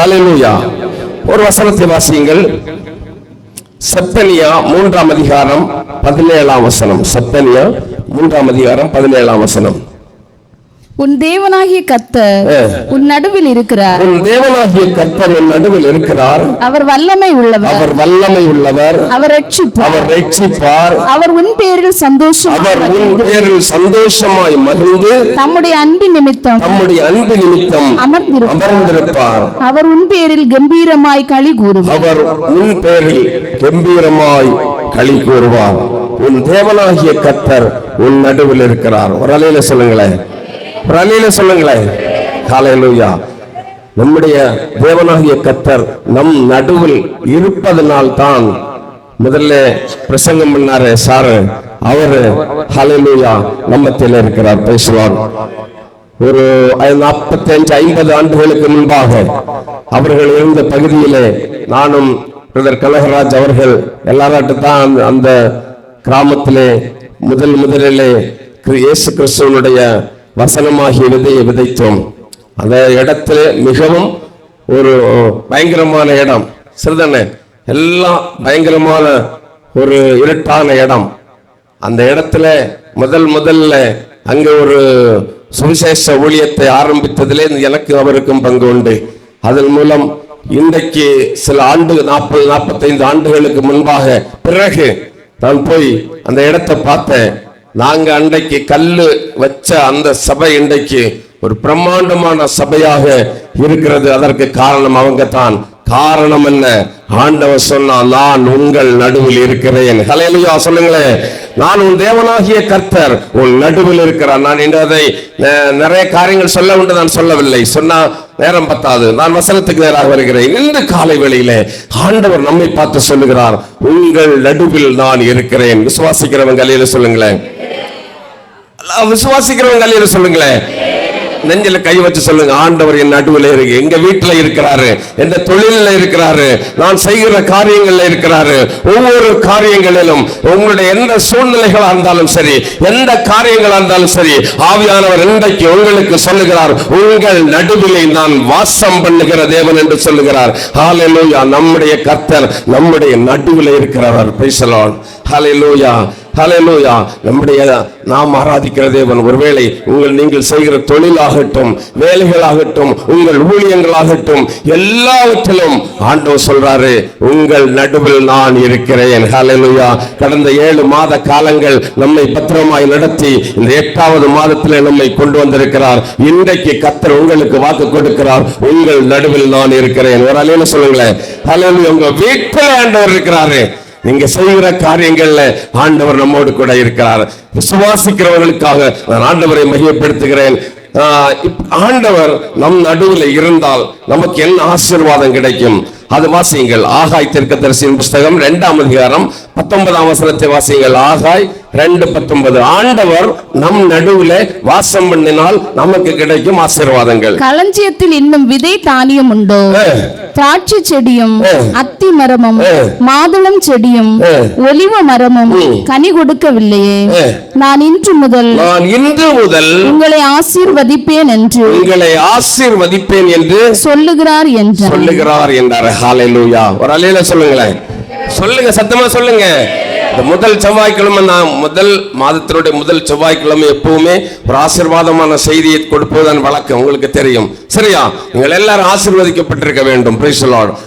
ஹalleluya ஒரு வசனத்தை வாசியுங்கள். செப்பனியா மூன்றாம் அதிகாரம் பதினேழாம் வசனம். செப்பனியா மூன்றாம் அதிகாரம் பதினேழாம் வசனம். உன் தேவனாகிய கர்த்தர். உன் நடுவில் இருக்கிறார். உன் தேவனாகிய கர்த்தர் உன் நடுவில் இருக்கிறார். அவர் வல்லமை உள்ளவர். அவர் வல்லமை உள்ளவர். அவர் ரட்சிப்பார். அவர் ரட்சிப்பார். அவர் உன் பேரில் சந்தோஷம் அவர் உன் பேரில் சந்தோஷமாய் மகிழ்ந்து தம்முடைய அன்பின் நிமித்தம் நம்முடைய அன்பு நிமித்தம் அமர்ந்திருப்பார். அமர்ந்திருப்பார். அவர் உன் பேரில் கம்பீரமாய் களி கூறுவார். அவர் உன் பேரில் கம்பீரமாய் களி கூறுவார். உன் தேவனாகிய கர்த்தர் உன் நடுவில் இருக்கிறார். ஒரு அலையில சொல்லுங்களேன். ஒரு சொல்லுங்களேன். காலையிலூயா நம்முடைய தேவனாகிய கத்தர் நம் நடுவில் இருப்பதனால் தான் முதல்ல பிரசங்கம் பண்ணாரு சாரு அவரு ஹலலூயா நம்பத்தில் இருக்கிறார். பேசுவார் ஒரு நாற்பத்தி அஞ்சு ஐம்பது ஆண்டுகளுக்கு முன்பாக அவர்கள் இருந்த பகுதியிலே நானும் பிரதர் கனகராஜ் அவர்கள் எல்லாராட்டு தான் அந்த- அந்த கிராமத்திலே முதல் முதலிலே இயேசு கிறிஸ்துவனுடைய வசனமாகிய விதையை விதைத்தோம். அந்த இடத்துல மிகவும் ஒரு பயங்கரமான இடம். சரிதானே எல்லாம் பயங்கரமான ஒரு இருட்டான இடம். அந்த இடத்துல முதல் முதல்ல அங்க ஒரு சுவிசேஷ ஊழியத்தை ஆரம்பித்ததிலே எனக்கு அவருக்கும் பங்கு உண்டு. அதன் மூலம் இன்றைக்கு சில ஆண்டு நாற்பது நாற்பத்தைந்து ஆண்டுகளுக்கு முன்பாக பிறகு நான் போய் அந்த இடத்தை பார்த்தேன். நாங்க அன்றைக்கு கல்லு வச்ச அந்த சபை இன்றைக்கு ஒரு பிரம்மாண்டமான சபையாக இருக்கிறது. அதற்கு காரணம் அவங்க தான் காரணம் என்ன? ஆண்டவர் சொன்னா நான் உங்கள் நடுவில் இருக்கிறேன். ஹalleluya சொல்லுங்களேன். நான் உன் தேவனாகிய கர்த்தர் உன் நடுவில் இருக்கிறார். நான் இன்று அதை அஹ், நிறைய காரியங்கள் சொல்ல உண்டு நான் சொல்லவில்லை. சொன்னா நேரம் பத்தாது. நான் வசனத்துக்கு நேராக வருகிறேன். இந்த காலை வேளையிலே ஆண்டவர் நம்மை பார்த்து சொல்லுகிறார் உங்கள் நடுவில் நான் இருக்கிறேன். விசுவாசிக்கிறவங்க அல்லையில சொல்லுங்களேன். விசுவாசிக்கிறவங்க அல்லையில சொல்லுங்களேன். நெஞ்சில கை வச்சு சொல்லுங்க ஆண்டவர் என் நடுவில் இருக்கு எங்க வீட்டுல இருக்கிறாரு எந்த தொழிலில் இருக்கிறாரு நான் செய்கிற காரியங்கள்ல இருக்கிறாரு ஒவ்வொரு காரியங்களிலும் உங்களுடைய எந்த சூழ்நிலைகளா இருந்தாலும் சரி எந்த காரியங்களா இருந்தாலும் சரி ஆவியானவர் இன்றைக்கு உங்களுக்கு சொல்லுகிறார் உங்கள் நடுவிலே நான் வாசம் பண்ணுகிற தேவன் என்று சொல்லுகிறார். ஹalleluya நம்முடைய கர்த்தர் நம்முடைய நடுவில் இருக்கிறவர். பேசலாம் ஹalleluya ஹலலூயா நம்முடைய நாம் ஆராதிக்கிற தேவன் ஒருவேளை உங்கள் நீங்கள் செய்கிற தொழிலாகட்டும் வேலைகளாகட்டும் உங்கள் ஊழியங்களாகட்டும் எல்லாவற்றிலும் ஆண்டவர் சொல்றாரு உங்கள் நடுவில் நான் இருக்கிறேன். ஹalleluya. கடந்த ஏழு மாத காலங்கள் நம்மை பத்திரமாய் நடத்தி இந்த எட்டாவது மாதத்தில் நம்மை கொண்டு வந்திருக்கிறார். இன்றைக்கு கத்தர் உங்களுக்கு வாக்கு கொடுக்கிறார் உங்கள் நடுவில் நான் இருக்கிறேன். ஒரு அலையில சொல்லுங்களேன் ஹalleluya. உங்க வீட்டில் ஆண்டவர் இருக்கிறாரு. நீங்க செய்கிற காரியங்கள்ல ஆண்டவர் நம்மோடு கூட இருக்கிறார். விசுவாசிக்கிறவர்களுக்காக நான் ஆண்டவரை மையப்படுத்துகிறேன் ஆஹ் ஆண்டவர் நம் நடுவில் இருந்தால் நமக்கு என்ன ஆசீர்வாதம் கிடைக்கும்? அது வாசியுங்கள். ஆகாய் தீர்க்கதரிசியின் புஸ்தகம் இரண்டாம் அதிகாரம் பத்தொன்பதாம் வசனத்தை வாசியுங்கள். ஆகாய் ரெண்டு பத்தொன்பது ஆண்டவர் நம் நடுவில் வாசம் பண்ணினால் நமக்கு கிடைக்கும் ஆசீர்வாதங்கள் களஞ்சியத்தில் இன்னும் விதை தானியம் உண்டோ. திராட்சை செடியும். அத்தி மரமும். மாதுளம் செடியும். ஒலிவ மரமும். கனி கொடுக்கவில்லையே. நான் இன்று முதல் நான் இன்று முதல் உங்களை ஆசீர்வதிப்பேன் என்று உங்களை ஆசீர்வதிப்பேன் என்று சொல்லுகிறார் என்றார் சொல்லுகிறார் என்றார் ஹalleluya ஒரு அலையில சொல்லுங்களேன் சொல்லுங்க சத்தமா சொல்லுங்க இந்த முதல் செவ்வாய்க்கிழமை நான் முதல் மாதத்தினுடைய முதல் செவ்வாய்க்கிழமை எப்பவுமே ஒரு ஆசீர்வாதமான செய்தியை கொடுப்பதுதான் வழக்கம். உங்களுக்கு தெரியும். சரியா? நீங்கள் எல்லாரும் ஆசிர்வதிக்கப்பட்டிருக்க வேண்டும். Praise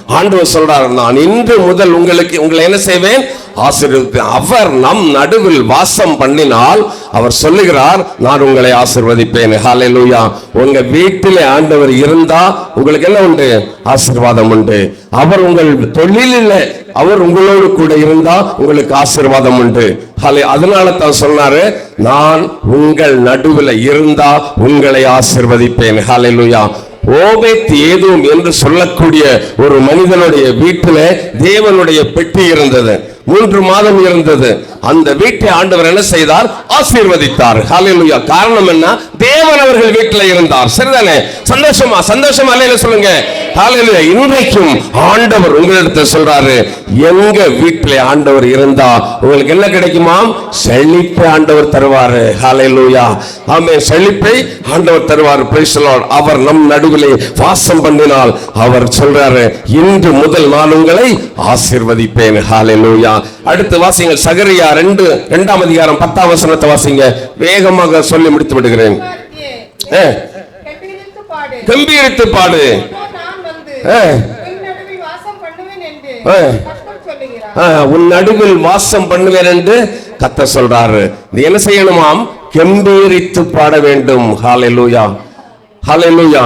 ஆண்டவர் சொல்றார் நான் இன்று முதல் உங்களுக்கு உங்களை என்ன செய்வேன்? ஆசீர்வதிப்பேன். அவர் நம் நடுவில் வாசம் பண்ணினால் அவர் சொல்லுகிறார் நான் உங்களை ஆசிர்வதிப்பேன். ஹalleluya உங்க வீட்டிலே ஆண்டவர் இருந்தா உங்களுக்கு என்ன உண்டு? ஆசிர்வாதம் உண்டு. அவர் உங்கள் தொழில் இல்லை அவர் உங்களோடு கூட இருந்தா உங்களுக்கு ஆசீர்வாதம் உண்டு. அதனால தான் சொன்னாரு நான் உங்கள் நடுவில் இருந்தா உங்களை ஆசீர்வதிப்பேன். ஹalleluya. ஓபேத் ஏதும் என்று சொல்லக்கூடிய ஒரு மனிதனுடைய வீட்டில் தேவனுடைய பெட்டி இருந்தது. மூன்று மாதம் இருந்தது. அந்த வீட்டை ஆண்டவர் என்ன செய்தார்? ஆசீர்வதித்தார். ஹalleluya. காரணம் என்ன? தேவன் அவர்கள் வீட்டில் இருந்தார். சரிதானே? சந்தோஷமா? சந்தோஷமா அல்லையில சொல்லுங்க. ஹalleluya. இன்றைக்கும் ஆண்டவர் உங்களிடத்தில் சொல்றாரு எங்க வீட்டில் ஆண்டவர் இருந்தா உங்களுக்கு என்ன கிடைக்குமாம் செழிப்பை ஆண்டவர் தருவாரு. ஹalleluya. ஆமே செழிப்பை ஆண்டவர் தருவார். Praise அவர் நம் நடுவிலே வாசம் பண்ணினால் அவர் சொல்றாரு இன்று முதல் நான் உங்களை ஆசீர்வதிப்பேன். ஹalleluya. அடுத்து வாசிங்க சகரியா ரெண்டு இரண்டாம் அதிகாரம் பத்தாம் வசனத்தை வாசிங்க. வேகமாக சொல்லி முடித்து விடுகிறேன். கெம்பீரித்து பாடு. உன் நடுவில் வாசம் பண்ணுவேன் என்று கத்த சொல்றாரு. என்ன செய்யணுமாம்? கம்பீரித்து பாட வேண்டும். ஹalleluya. ஹalleluya.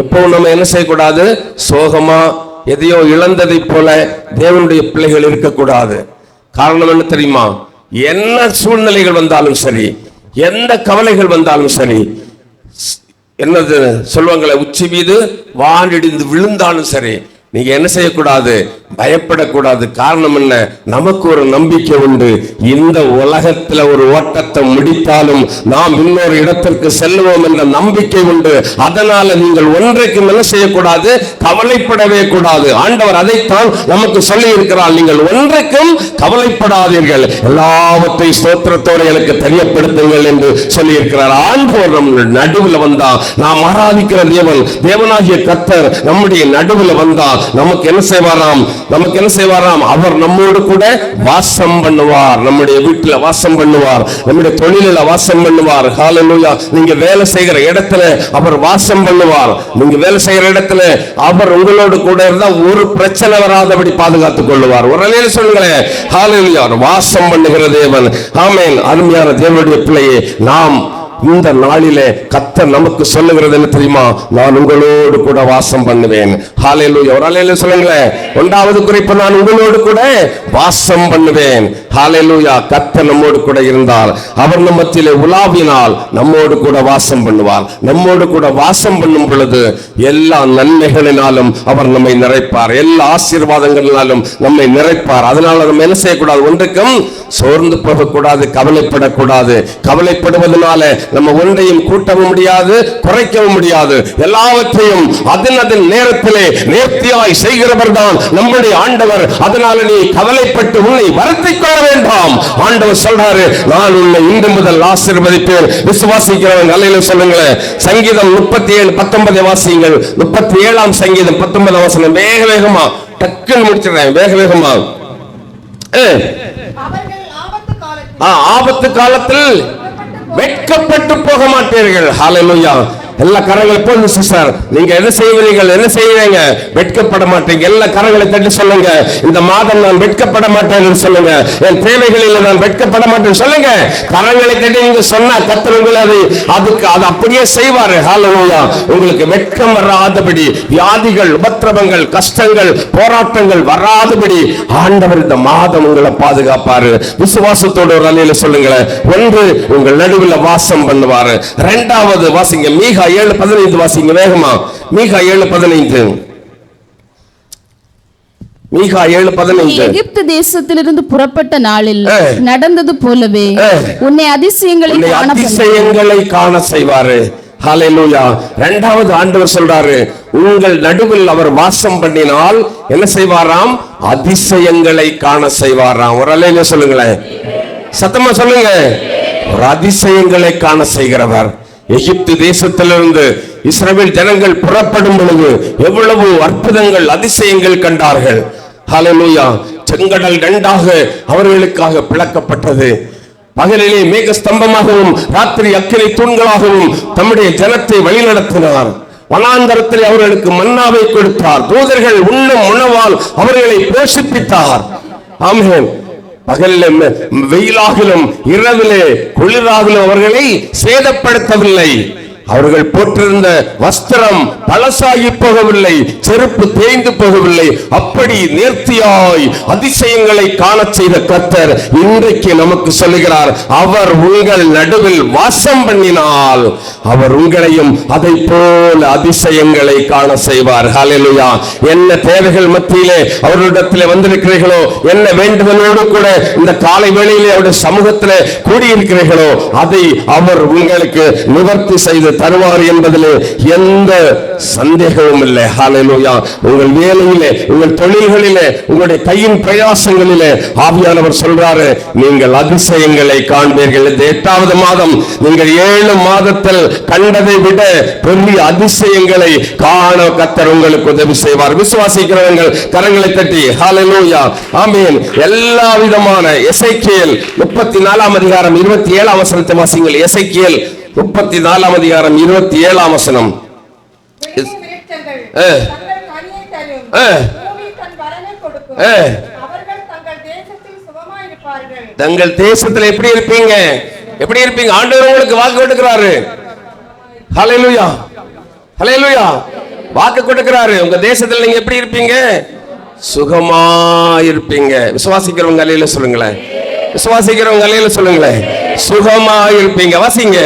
எப்போ நம்ம என்ன செய்யக்கூடாது? சோகமா எதையோ இழந்ததை போல தேவனுடைய பிள்ளைகள் இருக்கக்கூடாது. காரணம் என்ன தெரியுமா? என்ன சூழ்நிலைகள் வந்தாலும் சரி எந்த கவலைகள் வந்தாலும் சரி என்னது சொல்லுவாங்களே உச்சி மீது வானிடிந்து விழுந்தாலும் சரி நீங்க என்ன செய்யக்கூடாது? பயப்படக்கூடாது. காரணம் என்ன? நமக்கு ஒரு நம்பிக்கை உண்டு. இந்த உலகத்துல ஒரு ஓட்டத்தை முடித்தாலும் நாம் இன்னொரு இடத்திற்கு செல்லுவோம் என்ற நம்பிக்கை உண்டு. அதனால நீங்கள் ஒன்றைக்கும் என்ன செய்யக்கூடாது? கவலைப்படவே கூடாது. ஆண்டவர் அதைத்தான் நமக்கு சொல்லி இருக்கிறார் நீங்கள் ஒன்றைக்கும் கவலைப்படாதீர்கள். எல்லாவற்றையும் ஸ்தோத்திரத்தோடு எனக்கு தெரியப்படுத்துங்கள் என்று சொல்லி இருக்கிறார் ஆண்டவர் நம் நடுவில் வந்தா நாம் ஆராதிக்கிற தேவன் தேவனாகிய கத்தர் நம்முடைய நடுவில் வந்தா நமக்கு என்ன செய்வாராம்? நமக்கு என்ன செய்வாராம்? அவர் நம்மோடு கூட வாசம் பண்ணுவார். நம்முடைய வீட்டுல வாசம் பண்ணுவார். நம்முடைய தொழிலில் வாசம் பண்ணுவார். ஹalleluya நீங்க வேலை செய்கிற இடத்துல அவர் வாசம் பண்ணுவார். நீங்க வேலை செய்கிற இடத்துல அவர் உங்களோடு கூட இருந்தா ஒரு பிரச்சனை வராதபடி பாதுகாத்துக் கொள்ளுவார். ஒரு நிலையில சொல்லுங்களேன். ஹalleluya வாசம் பண்ணுகிற தேவன். ஆமேன். அருமையான தேவனுடைய பிள்ளையே நாம் இந்த நாளிலே கத்தர் நமக்கு சொல்லுகிறது என்ன தெரியுமா? நான் உங்களோடு கூட வாசம் பண்ணுவேன். ஹalleluya. சொல்லுங்களேன் ஒன்றாவது குறிப்பு நான் உங்களோடு கூட வாசம் பண்ணுவேன். ஹalleluya. கத்தர் நம்மோடு கூட இருந்தால் அவர் நம்ம மத்தியிலே உலாவினால் நம்மோடு கூட வாசம் பண்ணுவார். நம்மோடு கூட வாசம் பண்ணும் பொழுது எல்லா நன்மைகளினாலும் அவர் நம்மை நிறைப்பார். எல்லா ஆசீர்வாதங்களினாலும் நம்மை நிறைப்பார். அதனால நம்ம என்ன செய்யக்கூடாது? ஒன்றுக்கும் சோர்ந்து போகக்கூடாது கவலைப்படக்கூடாது. கவலைப்படுவதனால நம்ம ஒன்றையும் கூட்டவும் முடியாது குறைக்கவும் முடியாது. எல்லாவற்றையும் அதன் அதன் நேரத்திலே நேர்த்தியாய் செய்கிறவர் தான் நம்முடைய ஆண்டவர். அதனால நீ கவலைப்பட்டு உன்னை வருத்திக் கொள்ள வேண்டாம். ஆண்டவர் சொல்றாரு நான் உன்னை இன்று முதல் ஆசீர்வதிப்பேன். விசுவாசிக்கிறவன் நல்ல சொல்லுங்களேன் சங்கீதம் முப்பத்தி ஏழு பத்தொன்பதை வாசியுங்கள். முப்பத்தி ஏழாம் சங்கீதம் பத்தொன்பதாம் வாசனம் வேக வேகமா டக்குன்னு முடிச்சிடுறேன் வேக வேகமா. ஆபத்து காலத்தில் வெட்கப்பட்டு போக மாட்டீர்கள் ஹalleluya எல்லா கரங்களை போடுங்க சிஸ்டர் நீங்க என்ன செய்வீர்கள்? என்ன செய்வீங்க? வெட்கப்பட மாட்டீங்க. எல்லா கரங்களை தட்டி சொல்லுங்க. இந்த மாதம் நான் வெட்கப்பட மாட்டேன் சொல்லுங்க. என் தேவைகளில் நான் வெட்கப்பட மாட்டேன் சொல்லுங்க. கரங்களை தட்டி நீங்க சொன்னா கத்தர் அது அதுக்கு அது அப்படியே செய்வாரு. ஹalleluya உங்களுக்கு வெட்கம் வராதபடி வியாதிகள் உபத்திரவங்கள் கஷ்டங்கள் போராட்டங்கள் வராதபடி ஆண்டவர் இந்த மாதம் உங்களை பாதுகாப்பாரு. விசுவாசத்தோட ஒரு அலையில சொல்லுங்களேன். ஒன்று உங்கள் நடுவில் வாசம் பண்ணுவாரு. இரண்டாவது வாசிங்க மீகா ஏழு பதினைந்து வாசிங்க வேகமா. மீகா ஏழு பதினைந்து. மீகா ஏழு பதினைந்து. எகிப்து தேசத்திலிருந்து புறப்பட்ட நாளில். நடந்தது போலவே. உன்னை அதிசயங்களை. அதிசயங்களை காண செய்வாரு. ஹalleluya இரண்டாவது ஆண்டவர் சொல்றாரு உங்கள் நடுவில் அவர் வாசம் பண்ணினால் என்ன செய்வாராம்? அதிசயங்களை காண செய்வாராம். ஒரு அலையில சொல்லுங்களேன். சத்தமா சொல்லுங்க. ஒரு அதிசயங்களை காண செய்கிறவர். எகிப்து தேசத்திலிருந்து இஸ்ரேல் ஜனங்கள் புறப்படும் பொழுது எவ்வளவு அற்புதங்கள் அதிசயங்கள் கண்டார்கள். ஹலலூயா செங்கடல் ரெண்டாக அவர்களுக்காக பிளக்கப்பட்டது. பகலிலே மேக ஸ்தம்பமாகவும் ராத்திரி அக்கிரை தூண்களாகவும் தம்முடைய ஜனத்தை வழிநடத்தினார். வனாந்தரத்தில் அவர்களுக்கு மன்னாவை கொடுத்தார். தூதர்கள் உண்ணும் உணவால் அவர்களை போஷிப்பித்தார். ஆமென். பகலிலே வெயிலாகிலும் இரவிலே குளிராகிலும் அவர்களை சேதப்படுத்தவில்லை. அவர்கள் போட்டிருந்த வஸ்திரம் பழசாகி போகவில்லை செருப்பு தேய்ந்து போகவில்லை. அப்படி நேர்த்தியாய் அதிசயங்களை காணச் செய்த கர்த்தர் இன்றைக்கு நமக்கு சொல்லுகிறார் அவர் உங்கள் நடுவில் வாசம் பண்ணினால் அவர் உங்களையும் அதை போல அதிசயங்களை காண செய்வார். ஹalleluya. என்ன தேவைகள் மத்தியிலே அவர்களிடத்தில் வந்திருக்கிறீர்களோ என்ன வேண்டுதலோடு கூட இந்த காலை வேளையிலே அவருடைய சமூகத்தில் கூடியிருக்கிறீர்களோ அதை அவர் உங்களுக்கு நிவர்த்தி செய்து தருவார் என்பதிலே எந்த சந்தேகமும் இல்லை. ஹalleluya. உங்கள் வேலையிலே உங்கள் தொழில்களிலே உங்களுடைய கையின் பிரயாசங்களிலே ஆவியானவர் சொல்றாரு நீங்கள் அதிசயங்களை காண்பீர்கள். இந்த எட்டாவது மாதம். நீங்கள் ஏழு மாதத்தில் கண்டதை விட பெரிய அதிசயங்களை காண கத்தர் உங்களுக்கு உதவி செய்வார். விசுவாசிக்கிறவர்கள் கரங்களை தட்டி ஹalleluya. ஆமீன். எல்லா விதமான எசைக்கியல் முப்பத்தி நாலாம் அதிகாரம் இருபத்தி ஏழாம் வசனத்தை வாசிங்கள். எசைக்கியல் முப்பத்தி நாலாம் அதிகாரம் இருபத்தி ஏழாம் வசனம். தங்கள் தேசத்தில் எப்படி இருப்பீங்க? எப்படி இருப்பீங்க? ஆண்டவர் உங்களுக்கு வாக்கு கொடுக்கிறாரு. ஹalleluya ஹalleluya வாக்கு கொடுக்கிறாரு. உங்க தேசத்துல நீங்க எப்படி இருப்பீங்க? சுகமா இருப்பீங்க விசுவாசிக்கிறவங்க அலையில சொல்லுங்களேன். விசுவாசிக்கிறவங்க அலையில சொல்லுங்களேன். சுகமா இருப்பீங்க வாசிங்க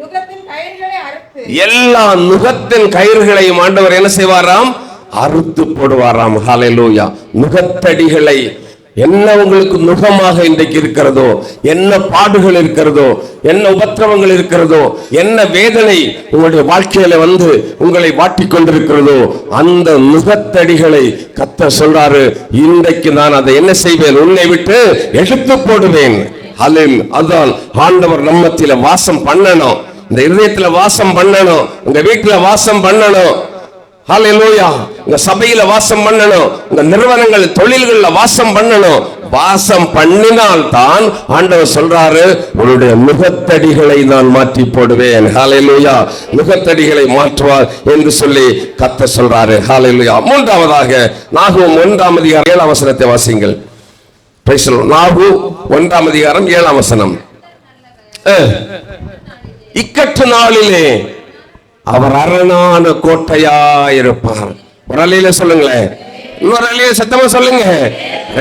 நுகத்தின் கயிறுகளை அறுத்து எல்லா நுகத்தின் கயிறுகளையும் ஆண்டவர் என்ன செய்வாராம்? அறுத்து போடுவாராம். ஹாலலூயா நுகத்தடிகளை என்ன உங்களுக்கு நுகமாக இன்றைக்கு இருக்கிறதோ என்ன பாடுகள் இருக்கிறதோ என்ன உபத்திரவங்கள் இருக்கிறதோ என்ன வேதனை உங்களுடைய வாழ்க்கையில வந்து உங்களை வாட்டி கொண்டிருக்கிறதோ அந்த நுகத்தடிகளை கத்த சொல்றாரு இன்றைக்கு நான் அதை என்ன செய்வேன்? உன்னை விட்டு எடுத்து போடுவேன். ஹalleluya. அதான் ஆண்டவர் நம்மத்தில வாசம் பண்ணணும். இந்த இருதயத்துல வாசம் பண்ணணும். உங்க வீட்டுல வாசம் பண்ணணும். ஹalleluya உங்க சபையில வாசம் பண்ணணும். உங்க நிறுவனங்கள் தொழில்கள்ல வாசம் பண்ணணும். வாசம் பண்ணினால் தான் ஆண்டவர் சொல்றாரு உங்களுடைய முகத்தடிகளை நான் மாற்றி போடுவேன். ஹalleluya முகத்தடிகளை மாற்றுவார் என்று சொல்லி கத்த சொல்றாரு. ஹalleluya மூன்றாவதாக நாகும் ஒன்றாம் அதிகாரம் ஏழாம் வசனத்தை வாசிங்கள் நாகு ஒன்றாம் அதிகாரம் ஏழாம் வசனம். இக்கட்டு நாளிலே அவர் அரணான கோட்டையாயிருப்பார். ஒரு அலையில சொல்லுங்களேன். இன்னொரு சத்தமா சொல்லுங்க.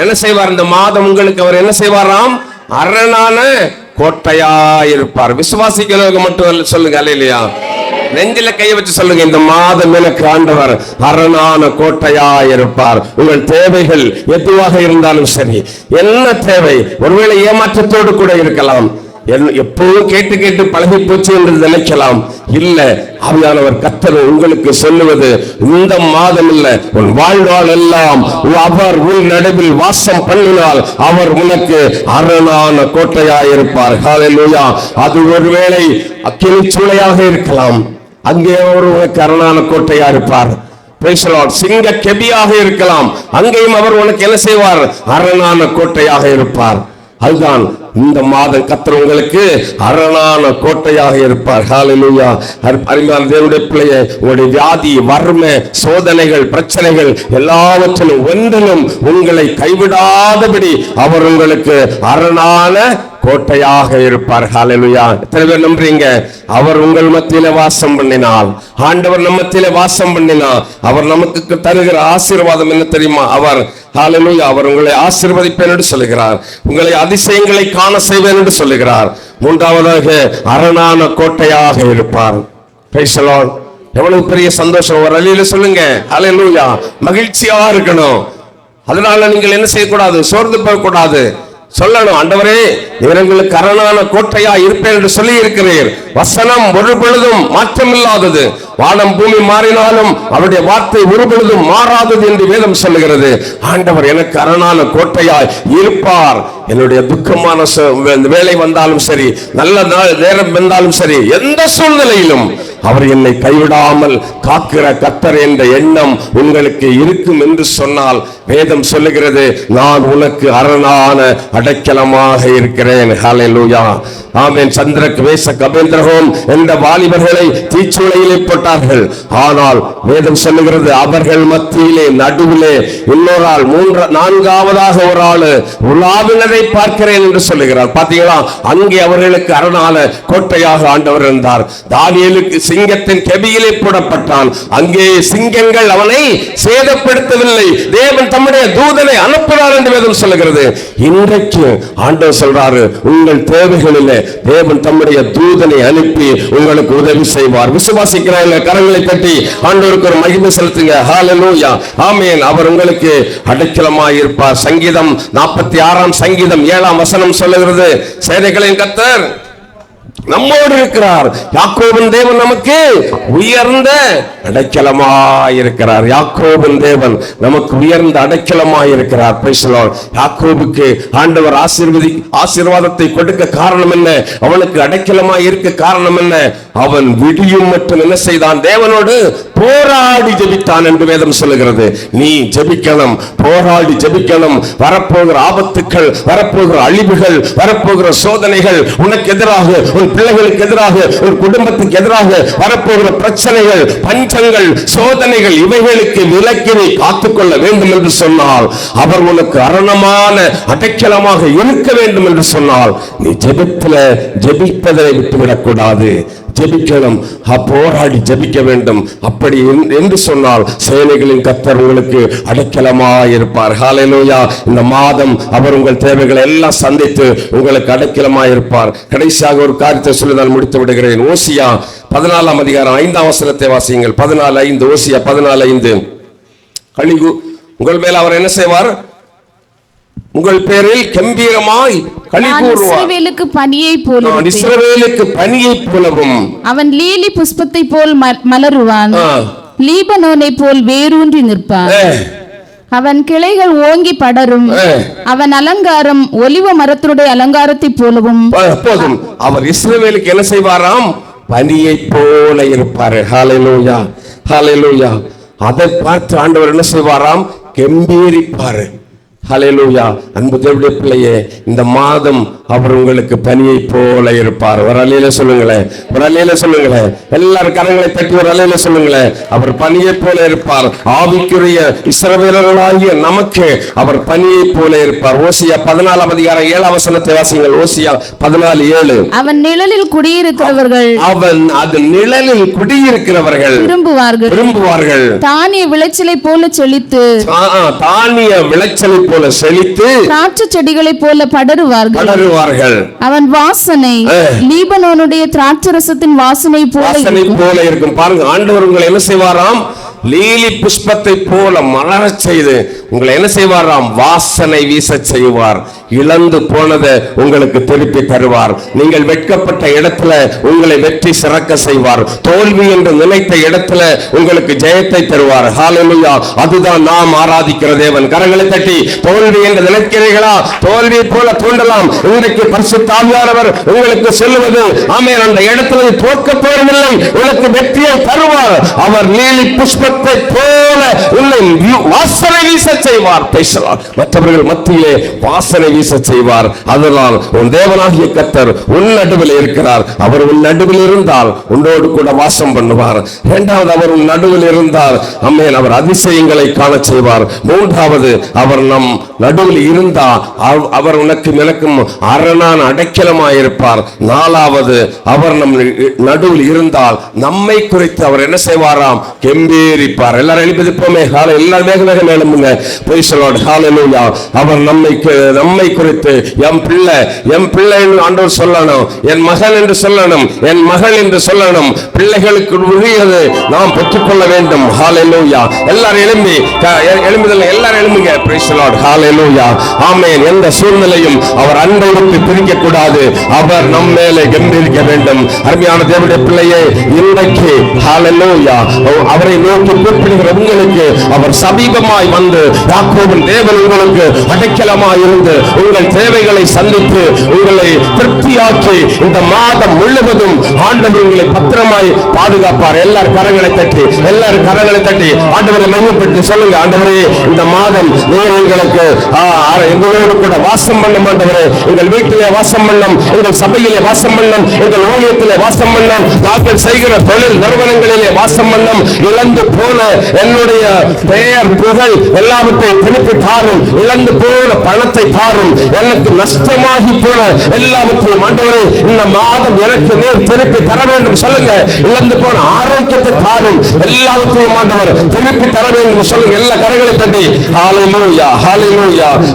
என்ன செய்வார் இந்த மாதம் உங்களுக்கு? அவர் என்ன செய்வாராம்? அரணான கோட்டையாயிருப்பார். விசுவாசிக்கிறவங்க மட்டும் சொல்லுங்க அலையிலையா? நெஞ்சில கையை வச்சு சொல்லுங்க இந்த மாதம் எனக்கு ஆண்டவர் அரணான கோட்டையாயிருப்பார். உங்கள் தேவைகள் எதுவாக இருந்தாலும் சரி என்ன தேவை? ஒருவேளை ஏமாற்றத்தோடு கூட இருக்கலாம். என்- எப்பவும் கேட்டு கேட்டு பழகி போச்சு என்று நினைக்கலாம். இல்ல ஆவியானவர் கத்தர் உங்களுக்கு சொல்லுவது இந்த மாதம் இல்ல உன் வாழ்நாள் எல்லாம் அவர் உன் நடுவில் வாசம் பண்ணினால் அவர் உனக்கு அரணான கோட்டையாயிருப்பார். ஹalleluya. அது ஒருவேளை அக்கினி சூளையாக இருக்கலாம். அங்கே அவர் உனக்கு அரணான கோட்டையா இருப்பார் சிங்க கெபியாக இருக்கலாம். அங்கேயும் அவர் உனக்கு என்ன செய்வார்? அரணான கோட்டையாக இருப்பார். அதுதான் இந்த மாதம் கத்தர் உங்களுக்கு அரணான கோட்டையாக இருப்பார். ஹalleluya அரு- அருமையான தேவனுடைய பிள்ளையை உங்களுடைய வியாதி வறுமை சோதனைகள் பிரச்சனைகள் எல்லாவற்றிலும் ஒன்றிலும் உங்களை கைவிடாதபடி அவர் உங்களுக்கு அரணான கோட்டையாக இருப்பார். ஹalleluya எத்தனை பேர் நம்புறீங்க? அவர் உங்கள் மத்தியில வாசம் பண்ணினால். ஆண்டவர் நம்ம மத்தியில வாசம் பண்ணினால். அவர் நமக்கு தருகிற ஆசீர்வாதம் என்ன தெரியுமா? அவர் ஹalleluya அவர் உங்களை ஆசீர்வதிப்பேன் என்று சொல்லுகிறார். உங்களை அதிசயங்களை காண செய்வேன் என்று சொல்லுகிறார். மூன்றாவதாக அரணான கோட்டையாக இருப்பார். பேசலாம் எவ்வளவு பெரிய சந்தோஷம். ஒரு அழியில சொல்லுங்க. ஹalleluya மகிழ்ச்சியா இருக்கணும். அதனால நீங்கள் என்ன செய்யக்கூடாது? சோர்ந்து போகக்கூடாது. சொல்லணும் ஆண்டவரே இவர்களுக்கு அரணான கோட்டையா இருப்பேன் என்று சொல்லி இருக்கிறீர் வசனம் ஒரு பொழுதும் மாற்றமில்லாதது. வானம் பூமி மாறினாலும் அவருடைய வார்த்தை ஒரு பொழுதும் மாறாதது என்று வேதம் சொல்லுகிறது. ஆண்டவர் எனக்கு அரணான கோட்டையாய் இருப்பார். என்னுடைய துக்கமான வேலை வந்தாலும் சரி நல்ல நேரம் வந்தாலும் சரி எந்த சூழ்நிலையிலும் அவர் என்னை கைவிடாமல் காக்கிற கத்தர் என்ற எண்ணம் உங்களுக்கு இருக்கும் என்று சொன்னால் வேதம் சொல்லுகிறது நான் உனக்கு அரணான அடைக்கலமாக இருக்கிறேன். சந்திர கவேச சந்திரக் வேச கபேந்திரகோம் என்ற வாலிபர்களை தீச்சுளையிலே போட்டார்கள். ஆனால் வேதம் சொல்லுகிறது அவர்கள் மத்தியிலே நடுவிலே இன்னொரு ஆள் மூன்று நான்காவதாக ஒரு ஆளு உலாவினரை பார்க்கிறேன் என்று சொல்லுகிறார். பாத்தீங்களா? அங்கே அவர்களுக்கு அரணால கோட்டையாக ஆண்டவர் இருந்தார். தானியலுக்கு சிங்கத்தின் கெபியிலே போடப்பட்டான். அங்கே சிங்கங்கள் அவனை சேதப்படுத்தவில்லை. தேவன் தம்முடைய தூதனை அனுப்பினார் என்று வேதம் சொல்லுகிறது. இன்றைக்கு ஆண்டவர் சொல்றாரு உங்கள் தேவைகளில் தேவன் தம்முடைய தூதனை அனுப்பி உங்களுக்கு உதவி செய்வார். விசுவாசிக்கிறாங்க கரங்களை தட்டி ஆண்டவருக்கு ஒரு மகிமை செலுத்துங்க. ஹாலலூயா ஆமேன். அவர் உங்களுக்கு அடைக்கலமாய் இருப்பார் சங்கீதம் நாற்பத்தி ஆறாம் சங்கீதம் ஏழாம் வசனம் சொல்லுகிறது. சேனைகளின் கத்தர் நம்மோடு இருக்கிறார். யாக்கோபன் தேவன் நமக்கு உயர்ந்த அடைக்கலமாய் இருக்கிறார் யாக்கோபின் தேவன் நமக்கு உயர்ந்த அடைக்கலமாய் இருக்கிறார் பேசலாம் யாக்கோபுக்கு ஆண்டவர் ஆசீர்வதி ஆசீர்வாதத்தை கொடுக்க காரணம் என்ன? அவனுக்கு அடைக்கலமாய் இருக்க காரணம் என்ன? அவன் விடியும் மட்டும் என்ன செய்தான்? தேவனோடு போராடி ஜெபித்தான் என்று வேதம் சொல்லுகிறது. நீ ஜபிக்கணும் போராடி ஜெபிக்கணும். வரப்போகிற ஆபத்துக்கள் வரப்போகிற அழிவுகள் வரப்போகிற சோதனைகள் உனக்கு எதிராக உன் பிள்ளைகளுக்கு எதிராக உன் குடும்பத்துக்கு எதிராக வரப்போகிற பிரச்சனைகள் பஞ்சங்கள் சோதனைகள் இவைகளுக்கு விலக்கி நீ காத்துக்கொள்ள வேண்டும் என்று சொன்னால் அவர் உனக்கு அரணமான அடைக்கலமாக இருக்க வேண்டும் என்று சொன்னால் நீ ஜெபத்துல ஜெபிப்பதை விட்டுவிடக்கூடாது. ஜெபிக்கணும். போராடி ஜெபிக்க வேண்டும். அப்படி என்- என்று சொன்னால் சேனைகளின் கத்தர் உங்களுக்கு அடைக்கலமா இருப்பார். ஹalleluya. இந்த மாதம் அவர் உங்கள் தேவைகளை எல்லாம் சந்தித்து உங்களுக்கு அடைக்கலமா இருப்பார். கடைசியாக ஒரு காரியத்தை சொல்லி நான் முடித்து விடுகிறேன். ஓசியா பதினாலாம் அதிகாரம் ஐந்தாம் வசனத்தை வாசியுங்கள். பதினாலு ஐந்து ஓசியா பதினாலு ஐந்து. கழிவு உங்கள் மேல் அவர் என்ன செய்வார்? உங்கள் பேரில் கம்பீரமாய் இஸ்ரவேலுக்கு பனியை போல நான் இருப்பேன். இஸ்ரவேலுக்கு பனியைப் போலவும். அவன் லீலி புஷ்பத்தை போல் மலருவான். லீபனோனை போல் வேரூன்றி நிற்பான். அவன் கிளைகள் ஓங்கி படரும். அவன் அலங்காரம் ஒலிவ மரத்தினுடைய அலங்காரத்தைப் போலவும். போதும். அவர் இஸ்ரவேலுக்கு என்ன செய்வாராம்? பனியைப் போல இருப்பாரு. ஹalleluya. ஹalleluya. அதை பார்த்து ஆண்டவர் என்ன செய்வாராம்? கெம்பீரிப்பாரு. ஹalleluya. அன்பு தேவனுடைய பிள்ளையே இந்த மாதம் அவர் உங்களுக்கு பனியை போல இருப்பார். ஒரு அலையில சொல்லுங்களேன். ஒரு அலையில சொல்லுங்களேன். எல்லாரும் கரங்களை தட்டி ஒரு அலையில சொல்லுங்களேன். அவர் பனியை போல இருப்பார். ஆவிக்குரிய இஸ்ரவேலர்களாகிய நமக்கு அவர் பனியை போல இருப்பார். ஓசியா பதினாலாம் அதிகாரம் ஏழாம் வசனத்தை வாசிங்கள். ஓசியா பதினாலு ஏழு. அவன் நிழலில் குடியிருக்கிறவர்கள் அவன் அது நிழலில் குடியிருக்கிறவர்கள் விரும்புவார்கள். விரும்புவார்கள். தானிய விளைச்சலை போல செழித்து தானிய விளைச்சலை போல செழித்து திராட்சை செடிகளைப் போல படருவார்கள் வளருவார்கள் அவன் வாசனை. லீபனோனுடைய திராட்சரசத்தின் வாசனை போல வாசனை இருக்கும். போல இருக்கும் பாருங்க ஆண்டவர் உங்களை என்ன செய்வாராம் லீலி புஷ்பத்தை போல மலரச் செய்து உங்களை என்ன செய்வாராம் வாசனை வீச செய்வார். இழந்து போனதை உங்களுக்கு திருப்பி தருவார். நீங்கள் வெட்கப்பட்ட இடத்துல உங்களை வெற்றி சிறக்க செய்வார். தோல்வி என்று நினைத்த இடத்துல உங்களுக்கு ஜெயத்தை தருவார். ஹாலலுயா அதுதான் நாம் ஆராதிக்கிற தேவன். கரங்களை தட்டி தோல்வி என்று நினைக்கிறீர்களா? தோல்வி போல தூண்டலாம் இன்றைக்கு பரிசுத்தாவியானவர் உங்களுக்கு சொல்லுவது ஆமே அந்த இடத்துல தோக்க தோற்க போவதில்லை உனக்கு வெற்றியை தருவார். அவர் நீலி புஷ்பத்தை போல உன்னை வாசனை வீச செய்வார். பேசலாம். மற்றவர்கள் மத்தியிலே வாசனை வீச செய்வார். அதனால் உன் தேவனாகிய கத்தர் உன் நடுவில் இருக்கிறார். அவர் உன் நடுவில் இருந்தால் உன்னோடு கூட வாசம் பண்ணுவார். இரண்டாவது அவர் உன் நடுவில் இருந்தால் அம்மேன் அவர் அதிசயங்களை காண செய்வார். மூன்றாவது அவர் நம் நடுவில் இருந்தா அவர் உனக்கு எனக்கும் அரணான அடைக்கலமாயிருப்பார். நாலாவது அவர் நம் நடுவில் இருந்தால் நம்மை குறித்து அவர் என்ன செய்வாராம்? கெம்பீர் கெம்பீரிப்பார் எல்லாரும் எழுப்பிப்போமே ஹால எல்லாரும் வேக வேக எழும்புங்க. பொய்சலோட ஹalleluya. அவர் நம்மை நம்மை குறித்து என் பிள்ளை என் பிள்ளை என்று ஆண்டவர் சொல்லணும். என் மகன் என்று சொல்லணும். என் மகள் என்று சொல்லணும். பிள்ளைகளுக்கு உரியது நாம் பெற்றுக்கொள்ள வேண்டும். ஹalleluya. எல்லாரும் எழும்பி எழும்புதல் எல்லாரும் எழும்புங்க. Praise the Lord. Hallelujah. ஆமென். எந்த சூழ்நிலையும் அவர் அன்பை விட்டு பிரிக்க கூடாது அவர் நம் மேலே கம்பீரிக்க வேண்டும். அருமையான தேவனுடைய பிள்ளையே இன்றைக்கு ஹalleluya அவரை நோக்கி என்று கூப்பிடுகிற உங்களுக்கு அவர் சமீபமாய் வந்து யாக்கோபின் தேவன் உங்களுக்கு அடைக்கலமாய் இருந்து உங்கள் தேவைகளை சந்தித்து உங்களை திருப்தியாக்கி இந்த மாதம் முழுவதும் ஆண்டவர் உங்களை பத்திரமாய் பாதுகாப்பார். எல்லார் கரங்களை தட்டி எல்லார் கரங்களை தட்டி ஆண்டவரை மையப்பட்டு சொல்லுங்க. ஆண்டவரே இந்த மாதம் நீர் எங்களுக்கு எங்களோடு கூட வாசம் பண்ணும் ஆண்டவரே. எங்கள் வீட்டிலே வாசம் பண்ணும் எங்கள் சபையிலே வாசம் பண்ணும் எங்கள் ஊழியத்திலே வாசம் பண்ணும் நாங்கள் செய்கிற தொழில் நிறுவனங்களிலே வாசம் பண்ணும் இழந்து போன என்னுடைய பெயர் புகழ் எல்லாவற்றையும் திருப்பி தாரும். இழந்து போன பணத்தை தாரும். எனக்கு நஷ்டமாகி போன எல்லாவற்றையும் ஆண்டவரே இந்த மாதம் எனக்கு நீர் திருப்பி தர வேண்டும். சொல்லுங்க. இழந்து போன ஆரோக்கியத்தை தாரும். எல்லாவற்றையும் ஆண்டவர் திருப்பி தர வேண்டும். சொல்லுங்க. எல்லா கரைகளை தட்டி ஹாலை ஹalleluya ஹாலை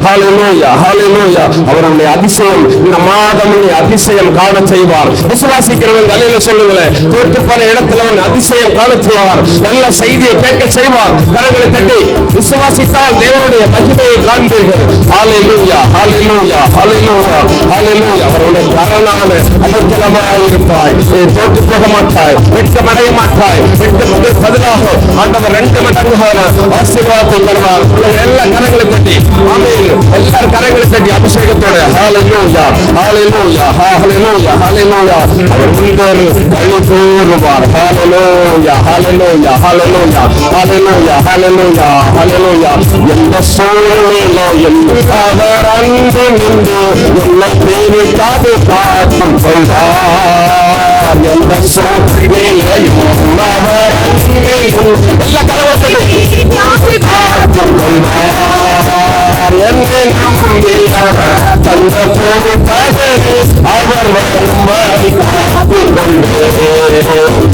ஹalleluya அவருடைய அதிசயம் இந்த மாதம் அதிசயம் காண செய்வார். விசுவாசிக்கிறவங்க அலையில சொல்லுங்களேன் தோற்று போன இடத்துல அவன் அதிசயம் காண செய்வார். நல்ல செய்தியை கேட்க செய்வார். கரங்களை தட்டி விசுவாசித்தால் தேவனுடைய மகிமையை காண்பீர்கள். ஹalleluya ஹalleluya ஹalleluya ஹalleluya. அவருடைய கரணான அடைக்கலமாக இருப்பாய். நீ தோற்று போக மாட்டாய் வெட்கமடைய மாட்டாய். வெட்கத்துக்கு பதிலாக ஆண்டவர் ரெண்டு மடங்கான ஆசீர்வாதத்தை தருவார். எல்லா கரங்களை தட்டி ஆமென். எல்லார் கரங்களை தட்டி அபிஷேகத்தோட ஹalleluya ஹalleluya ஹalleluya ஹalleluya. அவர் முன்பேறு வழி கூறுவார் ஹalleluya ஹalleluya. ஹalleluya ஹalleluya ஹalleluya ஹalleluya எந்த சூழ்நிலையில் அவர் அன்பு நின்று என்னை தேடிக்காது பார்த்துக் கொள்வார் எந்த சூழ்நிலையும் அவர் அன்பு நின்று எல்லா கரவத்தையும் பார்த்துக் கொள்வார் என்னை நம்பி அவர் தந்த போது அவர் வரும் வரை காத்துக்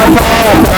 Thank you.